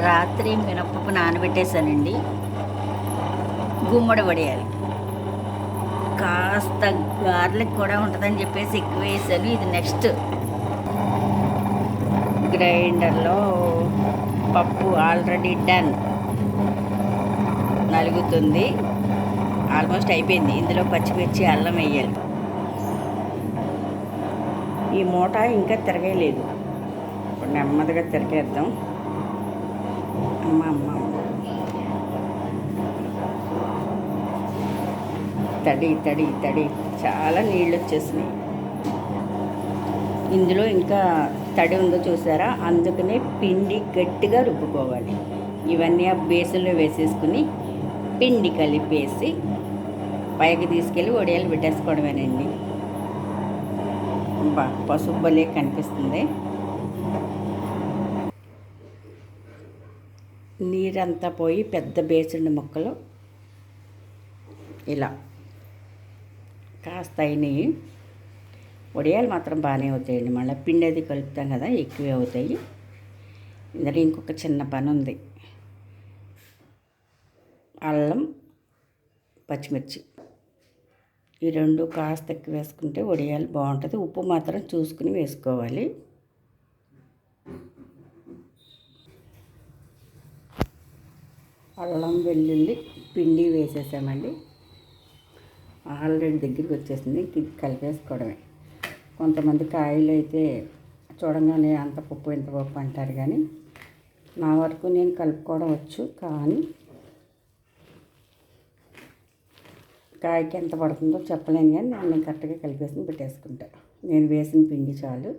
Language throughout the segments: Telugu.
రాత్రి మినపప్పు నానబెట్టేశానండి. గుమ్మడి పడేయాలి కాస్త గార్లిక్ కూడా ఉంటుందని చెప్పేసి ఎక్కువ వేసాను. ఇది నెక్స్ట్. గ్రైండర్లో పప్పు ఆల్రెడీ డన్. నలుగుతుంది. ఆల్మోస్ట్ అయిపోయింది. ఇందులో పచ్చిమిర్చి అల్లం వేయాలి. ఈ మూట ఇంకా తిరగలేదు. ఇప్పుడు నెమ్మదిగా తిరగేద్దాం. అమ్మ అమ్మ తడి తడి తడి. చాలా నీళ్ళు వచ్చేసినాయి ఇందులో ఇంకా తడి ఉందో చూసారా? అందుకనే పిండి గట్టిగా రుబ్బుకోవాలి. ఇవన్నీ ఆ బేసన్లో వేసేసుకుని పిండి కలిపేసి పైకి తీసుకెళ్ళి వడియాలు పెట్టేసుకోవడమేనండి. బా పసుపు భలే కనిపిస్తుంది. నీరంతా పోయి పెద్ద బేసండి ముక్కలు. ఇలా. కాస్త అయినాయి. వడియాలు మాత్రం బాగానే అవుతాయండి. మళ్ళీ పిండి అది కలుపుతాం కదా ఎక్కువే అవుతాయి. ఇందులో ఇంకొక చిన్న పని ఉంది. అల్లం పచ్చిమిర్చి. ఈ రెండు కాస్త ఎక్కువ వేసుకుంటే వడియాలు బాగుంటుంది. ఉప్పు మాత్రం చూసుకుని వేసుకోవాలి. అల్లం వెల్లుల్లి పిండి వేసేసామండి. ఆల్రెడీ దగ్గరికి వచ్చేసింది ఇది కలిపేసుకోవడమే. కొంతమంది కాయలు అయితే చూడంగానే అంత పప్పు ఇంత పప్పు అంటారు కానీ నా వరకు నేను కలుపుకోవడం వచ్చు కానీ కాయకి ఎంత పడుతుందో చెప్పలేను కానీ నేను కరెక్ట్గా కలిపేసుకుని పెట్టేసుకుంటా. నేను వేసిన పిండి చాలు.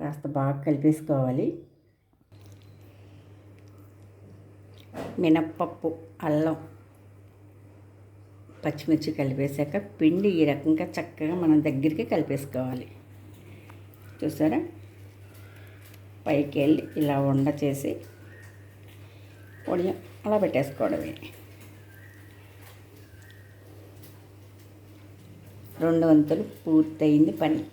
కాస్త బాగా కలిపేసుకోవాలి. మినప్పప్పు అల్లం పచ్చిమిర్చి కలిపేశాక పిండి ఈ రకంగా చక్కగా మనం దగ్గరికి కలిపేసుకోవాలి. చూసారా? పైకి వెళ్ళి ఇలా ఉండ చేసి పొడియం అలా పెట్టేసుకోవడమే. రెండు వంతులు పూర్తయింది పని.